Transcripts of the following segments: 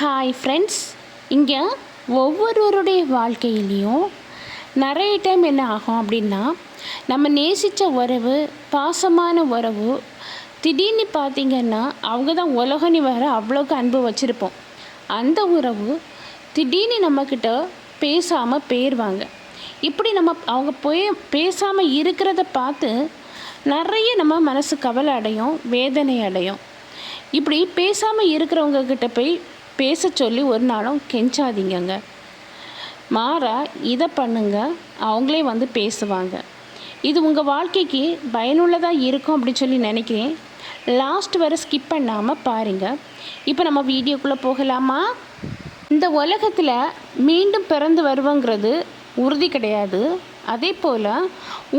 Hi friends இங்கே ஒவ்வொருவருடைய வாழ்க்கையிலையும் நிறைய டைம் என்ன ஆகும் அப்படின்னா நம்ம நேசித்த உறவு பாசமான உறவு திடீர்னு பார்த்திங்கன்னா அவங்க தான் உலகனி வர அவ்வளோக்கு அன்பு வச்சுருப்போம். அந்த உறவு திடீர்னு நம்மக்கிட்ட பேசாமல் போயிடுவாங்க இப்படி நம்ம அவங்க போய் பேசாமல் இருக்கிறத பார்த்து நிறைய நம்ம மனசு கவலை அடையும் வேதனை அடையும். இப்படி பேசாமல் இருக்கிறவங்க கிட்ட போய் பேச சொல்லி ஒரு நாளும் கெஞ்சாதீங்கங்க. மாறா இதை பண்ணுங்க. அவங்களே வந்து பேசுவாங்க. இது உங்கள் வாழ்க்கைக்கு பயனுள்ளதாக இருக்கும் அப்படின்னு சொல்லி நினைக்கிறேன். லாஸ்ட் வரை ஸ்கிப் பண்ணாமல் பாருங்கள் இப்போ நம்ம வீடியோக்குள்ளே போகலாமா? இந்த உலகத்தில் மீண்டும் பிறந்து வருவோங்கிறது உறுதி கிடையாது. அதே போல்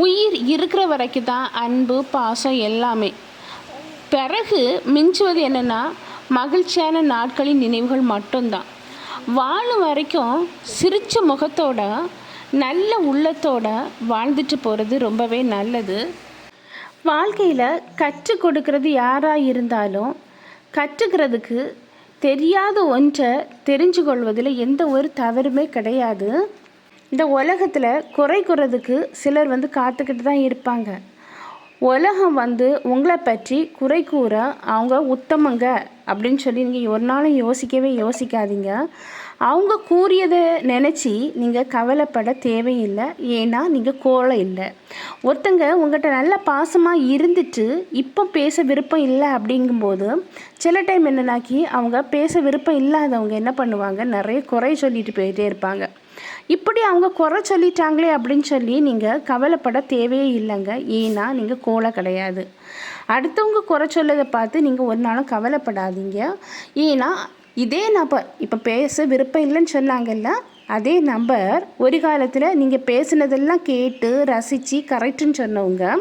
உயிர் இருக்கிற வரைக்கும் தான் அன்பு பாசம் எல்லாமே. பிறகு மிஞ்சுவது என்னென்னா மகிழ்ச்சியான நாட்களின் நினைவுகள் மட்டும்தான். வாழும் வரைக்கும் சிரித்த முகத்தோட நல்ல உள்ளத்தோட வாழ்ந்துட்டு போகிறது ரொம்பவே நல்லது. வாழ்க்கையில் கற்றுக் கொடுக்கறது யாராக இருந்தாலும் கற்றுக்கிறதுக்கு தெரியாத ஒன்றை தெரிஞ்சு கொள்வதில் எந்த ஒரு தவறுமே கிடையாது. இந்த உலகத்தில் குறை கூறதுக்கு சிலர் வந்து காத்துக்கிட்டு தான் இருப்பாங்க. உலகம் வந்து உங்களை பற்றி குறை கூற அவங்க உத்தமங்க அப்படின்னு சொல்லி நீங்கள் ஒரு நாளும் யோசிக்கவே யோசிக்காதீங்க. அவங்க கூறியதை நினச்சி நீங்கள் கவலைப்பட தேவையில்லை. ஏன்னா நீங்கள் கோலை இல்லை. ஒருத்தங்க உங்கள்கிட்ட நல்ல பாசமாக இருந்துட்டு இப்போ பேச விருப்பம் இல்லை அப்படிங்கும்போது சில டைம் என்னன்னாக்கி அவங்க பேச விருப்பம் இல்லாதவங்க என்ன பண்ணுவாங்க? நிறைய குறை சொல்லிட்டு போயிட்டே இருப்பாங்க. இப்படி அவங்க குறை சொல்லிட்டாங்களே அப்படின்னு சொல்லி நீங்கள் கவலைப்பட தேவையே இல்லைங்க. ஏன்னா நீங்கள் கோலை கிடையாது. அடுத்தவங்க குறை சொல்லதை பார்த்து நீங்கள் ஒரு நாளும் கவலைப்படாதீங்க. ஏன்னா இதே நபர் இப்போ பேச விருப்பம் இல்லைன்னு சொன்னாங்கல்ல அதே நம்பர் ஒரு காலத்தில் நீங்கள் பேசினதெல்லாம் கேட்டு ரசித்து கரெக்டுன்னு சொன்னவங்க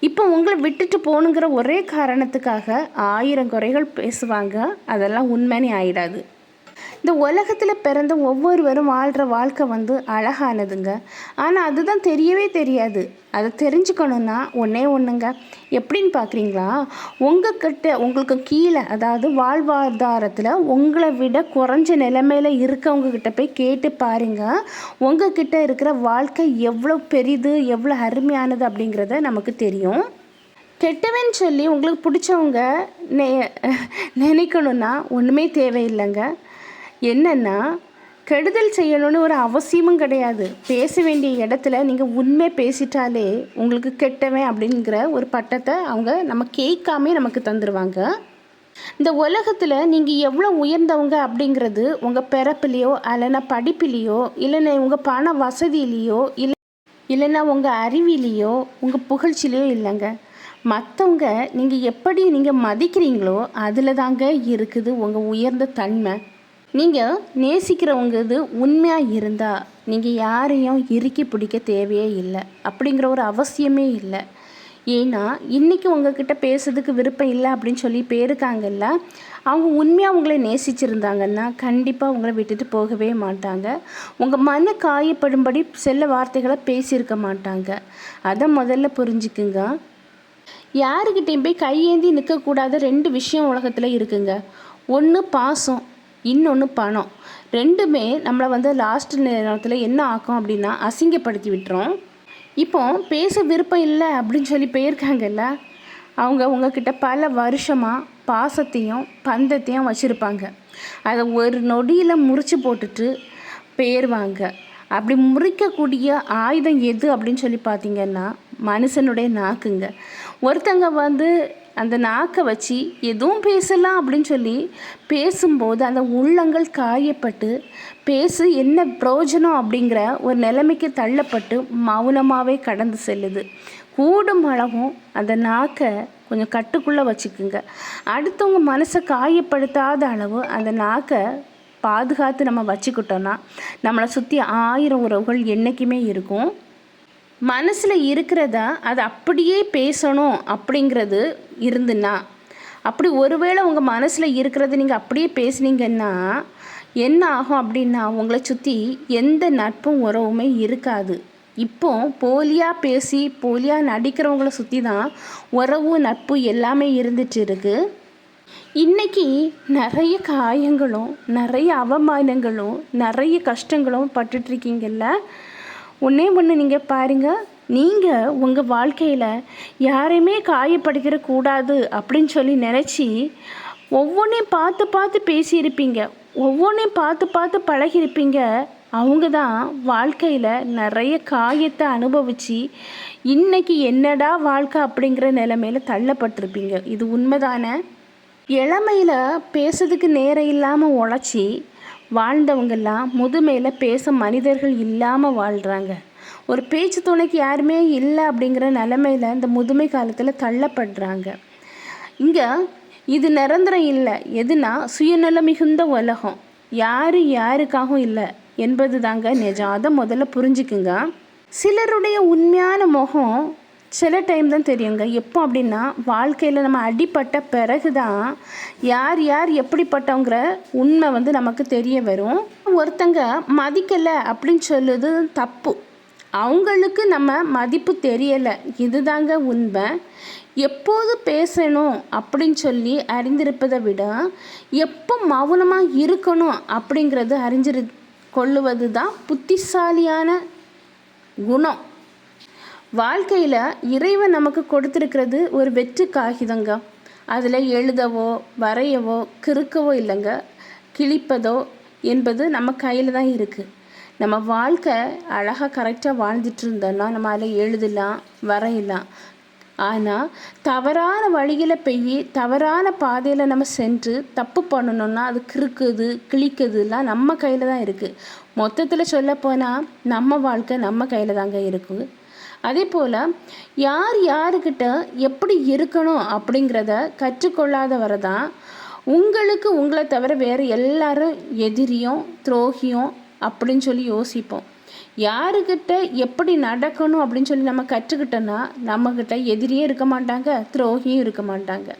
இப்போ உங்களை விட்டுட்டு போகணுங்கிற ஒரே காரணத்துக்காக ஆயிரம் குறைகள் பேசுவாங்க. அதெல்லாம் உண்மையே ஆயிடாது. இந்த உலகத்தில் பிறந்த ஒவ்வொருவரும் வாழ்கிற வாழ்க்கை வந்து அழகானதுங்க. ஆனால் அதுதான் தெரியவே தெரியாது. அதை தெரிஞ்சுக்கணுன்னா ஒன்றே ஒன்றுங்க எப்படின்னு பார்க்குறீங்களா உங்கள் கிட்ட உங்களுக்கு கீழே அதாவது வாழ்வாதாரத்தில் உங்களை விட குறைஞ்ச நிலைமையில் இருக்கவங்கக்கிட்ட போய் கேட்டு பாருங்கள் உங்ககிட்ட இருக்கிற வாழ்க்கை எவ்வளோ பெரிது எவ்வளோ அருமையானது அப்படிங்கிறத நமக்கு தெரியும். கெட்டவன் சொல்லி உங்களுக்கு பிடிச்சவங்க நெ நினைக்கணுன்னா ஒன்றுமே தேவையில்லைங்க. என்னென்னா கெடுதல் செய்யணும்னு ஒரு அவசியமும் கிடையாது. பேச வேண்டிய இடத்துல நீங்கள் உண்மை பேசிட்டாலே உங்களுக்கு கெட்டவன் அப்படிங்கிற ஒரு பட்டத்தை அவங்க நம்ம கேட்காமே நமக்கு தந்துடுவாங்க இந்த உலகத்தில் நீங்கள் எவ்வளோ உயர்ந்தவங்க அப்படிங்கிறது உங்கள் பிறப்புலேயோ இல்லைன்னா படிப்புலேயோ இல்லைன்னா உங்கள் பண வசதியிலேயோ இல்லை இல்லைன்னா உங்கள் அறிவிலேயோ உங்கள் புகழ்ச்சிலேயோ இல்லைங்க. மற்றவங்க நீங்கள் எப்படி நீங்கள் மதிக்கிறீங்களோ அதில் தாங்க இருக்குது உங்கள் உயர்ந்த தன்மை. நீங்கள் நேசிக்கிறவங்க இது உண்மையாக இருந்தால் நீங்கள் யாரையும் இறுக்கி பிடிக்க தேவையே இல்லை அப்படிங்கிற ஒரு அவசியமே இல்லை. ஏன்னா இன்றைக்கி உங்ககிட்ட பேசுறதுக்கு விருப்பம் இல்லை அப்படின்னு சொல்லி போயிருக்காங்கல்ல அவங்க உண்மையாக உங்களை நேசிச்சிருந்தாங்கன்னா கண்டிப்பாக உங்களை விட்டுட்டு போகவே மாட்டாங்க. உங்கள் மன காயப்படும்படி செல்ல வார்த்தைகளை பேசியிருக்க மாட்டாங்க. அதை முதல்ல புரிஞ்சுக்குங்க. யாருக்கிட்டேயும் போய் கையேந்தி நிற்கக்கூடாத ரெண்டு விஷயம் உலகத்தில் இருக்குங்க. ஒன்று பாசம் இன்னொன்று பணம். ரெண்டுமே நம்மளை வந்து லாஸ்ட் நேரத்தில் என்ன ஆக்கும் அப்படின்னா அசிங்கப்படுத்தி விட்டுரும். இப்போ பேச விருப்பம் இல்லை அப்படின்னு சொல்லி போயிருக்காங்கல்ல அவங்க உங்ககிட்ட பல வருஷமாக பாசத்தையும் பந்தத்தையும் வச்சுருப்பாங்க. அதை ஒரு நொடியில் முறித்து போட்டுட்டு போயிடுவாங்க அப்படி முறிக்கக்கூடிய ஆயுதம் எது அப்படின்னு சொல்லி பார்த்தீங்கன்னா மனுஷனுடைய நாக்குங்க. ஒருத்தங்க வந்து அந்த நாக்கை வச்சு எதுவும் பேசலாம் அப்படின்னு சொல்லி பேசும்போது அந்த உள்ளங்கள் காயப்பட்டு பேசு என்ன பிரயோஜனம் அப்படிங்கிற ஒரு நிலைமைக்கு தள்ளப்பட்டு மௌனமாகவே கடந்து செல்லுது. கூடும் அளவும் அந்த நாக்கை கொஞ்சம் கட்டுக்குள்ளே வச்சுக்குங்க. அடுத்தவங்க மனசை காயப்படுத்தாத அளவு அந்த நாக்கை பாதுகாத்து நம்ம வச்சுக்கிட்டோன்னா நம்மளை சுற்றி ஆயிரம் உறவுகள் என்றைக்குமே இருக்கும். மனசில் இருக்கிறத அது அப்படியே பேசணும் அப்படிங்கிறது இருந்துன்னா அப்படி ஒருவேளை உங்கள் மனசில் இருக்கிறத நீங்கள் அப்படியே பேசுனீங்கன்னா என்ன ஆகும் அப்படின்னா உங்களை சுற்றி எந்த நட்பும் உறவுமே இருக்காது. இப்போ போலியாக பேசி போலியாக நடிக்கிறவங்கள சுற்றி தான் உறவு நட்பு எல்லாமே இருந்துட்டு இருக்குது இன்றைக்கி நிறைய காயங்களும் நிறைய அவமானங்களும் நிறைய கஷ்டங்களும் பட்டுட்ருக்கீங்கல்ல ஒன்றே ஒன்று நீங்கள் பாருங்கள் நீங்கள் உங்கள் வாழ்க்கையில் யாரையுமே காயப்படுத்திட கூடாது அப்படின்னு சொல்லி நினச்சி ஒவ்வொன்றையும் பார்த்து பார்த்து பேசியிருப்பீங்க. ஒவ்வொன்றையும் பார்த்து பார்த்து பழகியிருப்பீங்க. அவங்க தான் வாழ்க்கையில் நிறைய காயத்தை அனுபவித்து இன்னைக்கு என்னடா வாழ்க்கை அப்படிங்கிற நிலமையில தள்ளப்பட்டிருப்பீங்க. இது உண்மைதானே? இளமையில் பேசுறதுக்கு நேரம் இல்லாமல் உழைச்சி வாழ்ந்தவங்கெல்லாம் முதுமையில் பேச மனிதர்கள் இல்லாமல் வாழ்கிறாங்க ஒரு பேச்சு துணைக்கு யாருமே இல்லை அப்படிங்கிற நிலமையில் இந்த முதுமை காலத்தில் தள்ளப்படுறாங்க. இங்கே இது நிரந்தரம் இல்லை. எதுனா சுயநலம் மிகுந்த உலகம். யார் யாருக்காகவும் இல்லை என்பது தாங்க நிஜம். அதை முதல்ல புரிஞ்சுக்குங்க. சிலருடைய உண்மையான முகம் சில டைம் தான் தெரியுங்க. எப்போ அப்படின்னா வாழ்க்கையில் நம்ம அடிப்பட்ட பிறகு தான் யார் யார் எப்படிப்பட்டவங்கிற உண்மை வந்து நமக்கு தெரிய வரும். ஒருத்தங்க மதிக்கலை அப்படின்னு சொல்லுது தப்பு. அவங்களுக்கு நம்ம மதிப்பு தெரியலை. இதுதாங்க உண்மை. எப்போது பேசணும் அப்படின்னு சொல்லி அறிந்திருப்பதை விட எப்போ மௌனமாக இருக்கணும் அப்படிங்கிறது அறிஞ்சிரு கொள்ளுவது தான் புத்திசாலியான குணம். வாழ்க்கையில் இறைவன் நமக்கு கொடுத்துருக்கிறது ஒரு வெற்று காகிதங்க. அதில் எழுதவோ வரையவோ கிறுக்கவோ இல்லைங்க. கிழிப்பதோ என்பது நம்ம கையில் தான் இருக்குது நம்ம வாழ்க்கை அழகாக கரெக்டாக வாழ்ந்துட்டு இருந்தோம்னா நம்ம அதில் எழுதலாம் வரையலாம். ஆனால் தவறான வழியில் போய் தவறான பாதையில் நம்ம சென்று தப்பு பண்ணணும்னா அது கிறுக்குது கிழிக்குதுலாம் நம்ம கையில் தான் இருக்குது மொத்தத்தில் சொல்லப்போனால் நம்ம வாழ்க்கை நம்ம கையில் தாங்க இருக்குது அதே போல் யார் யாருக்கிட்ட எப்படி இருக்கணும் அப்படிங்கிறத கற்றுக்கொள்ளாதவரை தான் உங்களுக்கு உங்களை தவிர வேறு எல்லாரும் எதிரியும் துரோகியும் அப்படின்னு சொல்லி யோசிப்போம். யாருக்கிட்ட எப்படி நடக்கணும் அப்படின்னு சொல்லி நம்ம கற்றுக்கிட்டோன்னா நம்மக்கிட்ட எதிரியே இருக்க மாட்டாங்க துரோகியும் இருக்க மாட்டாங்க.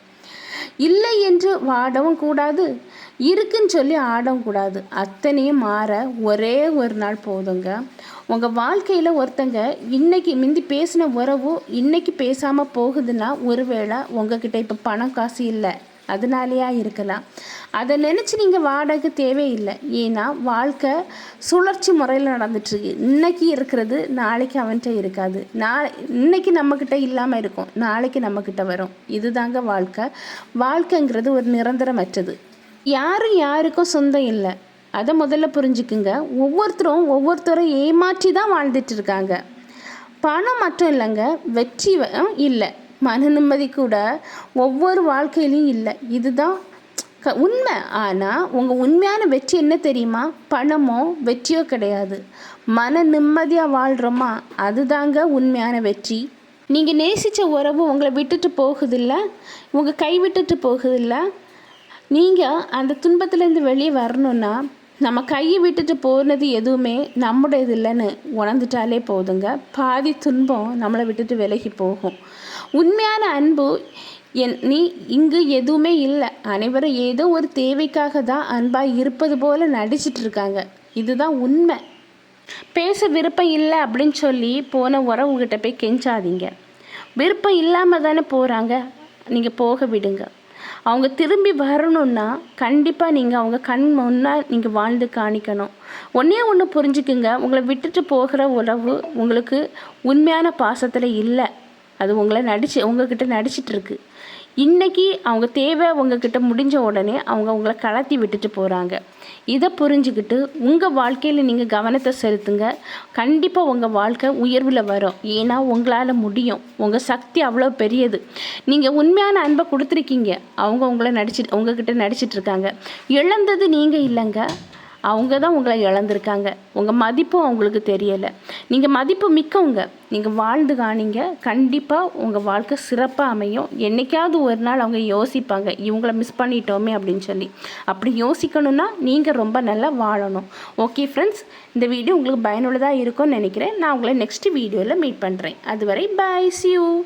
இல்லை என்று வாடவும் கூடாது. இருக்குன்னு சொல்லி ஆடவும் கூடாது. அத்தனையும் மாற ஒரே ஒரு நாள் போதுங்க. உங்கள் வாழ்க்கையில் ஒருத்தங்க இன்னைக்கு முந்தி பேசின உறவு இன்னைக்கு பேசாமல் போகுதுன்னா ஒருவேளை உங்ககிட்ட இப்போ பணம் காசு இல்லை. அதனாலேயா இருக்கலாம். அதை நினச்சி நீங்கள் வாடகை தேவையில்லை. ஏன்னா வாழ்க்கை சுழற்சி முறையில் நடந்துட்டுருக்கு. இன்னைக்கு இருக்கிறது நாளைக்கு அவன்கிட்ட இருக்காது. நாளை இன்னைக்கு நம்மக்கிட்ட இல்லாமல் இருக்கும். நாளைக்கு நம்மக்கிட்ட வரும். இதுதாங்க வாழ்க்கை. வாழ்க்கைங்கிறது ஒரு நிரந்தரமற்றது. யாரும் யாருக்கும் சொந்தம் இல்லை. அதை முதல்ல புரிஞ்சுக்குங்க. ஒவ்வொருத்தரும் ஒவ்வொருத்தரும் ஏமாற்றி தான் வாழ்ந்துட்டு இருக்காங்க. பணம் மட்டும் இல்லைங்க. வெற்றி இல்லை. மன நிம்மதி கூட ஒவ்வொரு வாழ்க்கையிலையும் இல்லை. இதுதான் க உண்மை. ஆனால் உங்கள் உண்மையான வெற்றி என்ன தெரியுமா? பணமோ வெற்றியோ கிடையாது. மன நிம்மதியாக வாழ்கிறோமா அதுதாங்க உண்மையான வெற்றி. நீங்கள் நேசித்த உறவு உங்களை விட்டுட்டு போகுதில்ல? உங்கள் கை விட்டுட்டு போகுதில்ல? நீங்கள் அந்த துன்பத்துலேருந்து வெளியே வரணுன்னா நம்ம கையை விட்டுட்டு போனது எதுவுமே நம்முடையது இல்லைன்னு உணர்ந்துட்டாலே போதுங்க. பாதி துன்பம் நம்மளை விட்டுட்டு விலகி போகும். உண்மையான அன்பு என் நீ இங்கு எதுவுமே இல்லை. அனைவரும் ஏதோ ஒரு தேவைக்காக தான் அன்பாக இருப்பது போல் நடிச்சிட்டு இருக்காங்க. இதுதான் உண்மை. பேச விருப்பம் இல்லை அப்படின்னு சொல்லி போன உறவுகிட்ட போய் கெஞ்சாதீங்க. விருப்பம் இல்லாமல் தானே போகிறாங்க நீங்கள் போக விடுங்க. அவங்க திரும்பி வரணுன்னா கண்டிப்பாக நீங்கள் அவங்க கண் முன்னால் நீங்கள் வாழ்ந்து காணிக்கணும். ஒன்றே ஒன்று புரிஞ்சுக்குங்க. உங்களை விட்டுட்டு போகிற உறவு உங்களுக்கு உண்மையான பாசத்தில் இல்லை. அது உங்களை நடிச்சு உங்ககிட்ட நடிச்சிட்ருக்கு இன்றைக்கி அவங்க தேவை உங்ககிட்ட முடிஞ்ச உடனே அவங்க உங்களை கலத்தி விட்டுட்டு போகிறாங்க இதை புரிஞ்சுக்கிட்டு உங்கள் வாழ்க்கையில் நீங்கள் கவனத்தை செலுத்துங்க. கண்டிப்பாக உங்கள் வாழ்க்கை உயர்வில் வரும். ஏன்னா உங்களால் முடியும். உங்கள் சக்தி அவ்வளோ பெரியது. நீங்கள் உண்மையான அன்பை கொடுத்துருக்கீங்க. அவங்க உங்களை நடிச்சிட்டு உங்ககிட்ட நடிச்சிட்ருக்காங்க இழந்தது நீங்கள் இல்லைங்க. அவங்க தான் உங்களை இழந்திருக்காங்க. உங்கள் மதிப்பும் அவங்களுக்கு தெரியலை. நீங்கள் மதிப்பு மிக்கவங்க. நீங்கள் வாழ்ந்து காணிங்க. கண்டிப்பாக உங்கள் வாழ்க்கை சிறப்பாக அமையும். என்றைக்காவது ஒரு நாள் அவங்க யோசிப்பாங்க இவங்கள மிஸ் பண்ணிட்டோமே அப்படின்னு சொல்லி. அப்படி யோசிக்கணும்னா நீங்கள் ரொம்ப நல்லா வாழணும். ஓகே ஃப்ரெண்ட்ஸ் இந்த வீடியோ உங்களுக்கு பயனுள்ளதாக இருக்கும்னு நினைக்கிறேன். நான் உங்களை நெக்ஸ்ட் வீடியோவில் மீட் பண்ணுறேன் அதுவரை பாய் சியூ